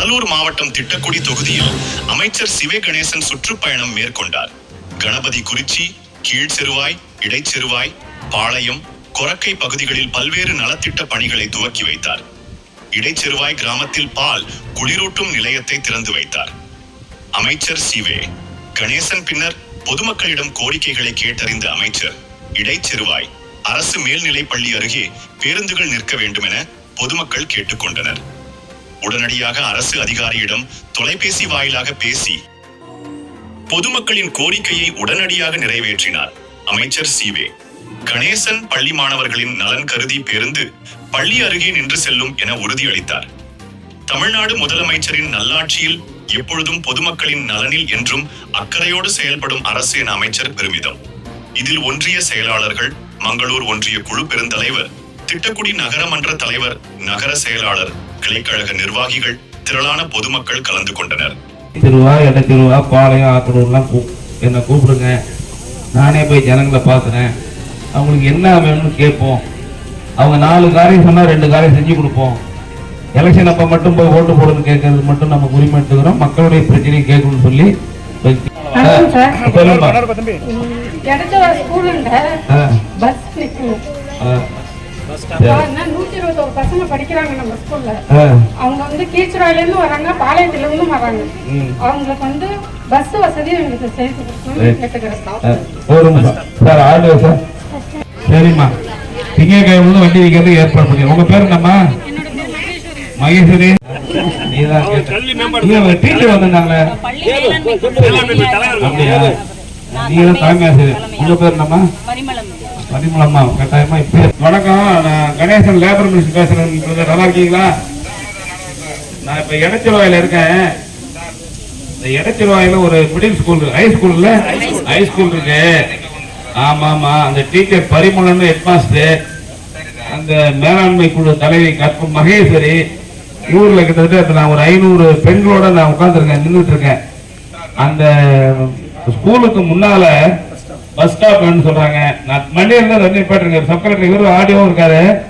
கடலூர் மாவட்டம் திட்டக்குடி தொகுதியில் அமைச்சர் சிவே கணேசன் சுற்றுப்பயணம் மேற்கொண்டார். கணபதி குறிச்சி கீழ்ச்செருவாய் இடைச்செருவாய் பாளையம் கொரக்கை பகுதிகளில் பல்வேறு நலத்திட்ட பணிகளை துவக்கி வைத்தார். இடைச்செருவாய் கிராமத்தில் பால் குளிரூட்டும் நிலையத்தை திறந்து வைத்தார். அமைச்சர் சிவே கணேசன் பின்னர் பொதுமக்களிடம் கோரிக்கைகளை கேட்டறிந்த அமைச்சர் இடைச்செருவாய் அரசு மேல்நிலைப் பள்ளி அருகே பேருந்துகள் நிற்க வேண்டும் என பொதுமக்கள் கேட்டுக்கொண்டனர். உடனடியாக அரசு அதிகாரியிடம் தொலைபேசி வாயிலாக பேசி பொதுமக்களின் கோரிக்கையை உடனடியாக நிறைவேற்றினார். அமைச்சர் சிவே கணேசன் பள்ளி மாணவர்களின் நலன் கருதி பேருந்து பள்ளி அருகே நின்று செல்லும் என உறுதியளித்தார். தமிழ்நாடு முதலமைச்சரின் நல்லாட்சியில் எப்பொழுதும் பொதுமக்களின் நலனில் என்றும் அக்கறையோடு செயல்படும் அரசு என அமைச்சர் பெருமிதம். இதில் ஒன்றிய செயலாளர்கள் மங்களூர் ஒன்றிய குழு பெருந்தலைவர் திட்டக்குடி நகரமன்ற தலைவர் நகர செயலாளர் கிளைக்கழக நிர்வாகிகள் திரளான பொதுமக்கள் கலந்து கொண்டனர். திருவா எட திருவா பாளையம் ஆத்தூர்லாம் என்னை கூப்பிடுங்க. நானே போய் ஜனங்களை பார்க்குறேன் அவங்களுக்கு என்ன வேணும்னு கேட்போம். அவங்க நாலு காரியம் சொன்னால் ரெண்டு காரியம் செஞ்சு கொடுப்போம். எலெக்ஷன் அப்போ மட்டும் போய் ஓட்டு போடுன்னு கேட்கறது மட்டும் நம்ம உரிமை எடுத்துக்கிறோம். மக்களுடைய பிரச்சனையை கேட்கணும்னு சொல்லி வணக்கம் நூத்தி இருபத்தோரு பசங்க படிக்கிறாங்க நம்ம ஸ்கூல்ல அவங்க வந்து கீச்சராயில இருந்து வராங்க பாளையத்துல இருந்து வராங்க. ம். அவங்களுக்கு வந்து பஸ் வசதி எங்களுக்கு செய்து கொடுக்கணும்னு. கேட்டுக்கிறேன். ஒரு சார். சரிம்மா. திங்கக்கிழமை வண்டி வைக்கிறது ஏற்பாடு பண்ணி உங்க பேர் என்னம்மா? மகேஸ்வரி. டீச்சர் வந்திருந்தாங்களே. அப்படியா? நீங்க தான் தலைமை ஆசிரியர். உங்க பேர் என்னம்மா? பதிமூலம்மா கட்டாயமா இப்ப வணக்கம் நான் கணேசன் லேபர் மினிஸ்டர் பேசுறேன் நல்லா இருக்கீங்களா? நான் இப்ப எடச்சிறுவாயில இருக்கேன். இந்த எடச்சிறுவாயில ஒரு மிடில் ஸ்கூல் ஹை ஸ்கூல்ல ஹை ஸ்கூல் இருக்கு. ஆமா ஆமா. அந்த டீச்சர் பரிமளன் ஹெட் மாஸ்டர் அந்த மேலாண்மை குழு தலைவி கற்ப மகேஸ்வரி. ஊர்ல கிட்டத்தட்ட நான் ஒரு ஐநூறு பெண்களோட நான் உட்கார்ந்துருக்கேன் நின்றுட்டு இருக்கேன். அந்த ஸ்கூலுக்கு முன்னால பஸ் ஸ்டாப் சொல்றாங்க. நான் மண்டே இருந்தா அந்த வண்டியை போட்டுருங்க சப் கலெக்டர் இவரு ஆடியோ இருக்காரு.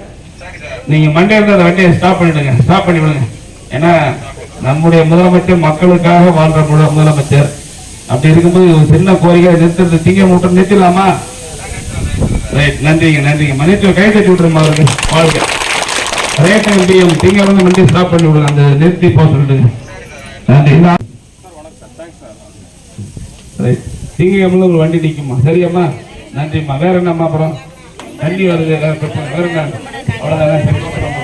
நீங்க மண்டே இருந்தா அந்த வண்டியை ஸ்டாப் பண்ணிடுங்க. ஸ்டாப் பண்ணி விடுங்க. ஏன்னா நம்முடைய முதலமைச்சர் மக்களுக்காக வாழ்ற முத- முதலமைச்சர். அப்படி இருக்கும்போது ஒரு சின்ன கோரிக்கை நிறுத்துறது திங்க மூட்டை நிறுத்திடலாமா? ரைட் நன்றிங்க நன்றிங்க. மன்னிச்சு கை தட்டி விட்டுருமா அவருக்கு. வாழ்க்கை ரேட் எம்பிஎம் திங்க வந்து வண்டி ஸ்டாப் பண்ணி விடுங்க. அந்த நிறுத்தி போக சொல்லிட்டு நன்றி. ரைட் சிங்கம்ல ஒரு வண்டி நிற்குமா சரியாம்மா. நன்றிம்மா. வேற என்னம்மா அப்புறம்? தண்ணி வருது வேற பிரச்சனை. வேற என்ன? அவ்வளோதான் சரி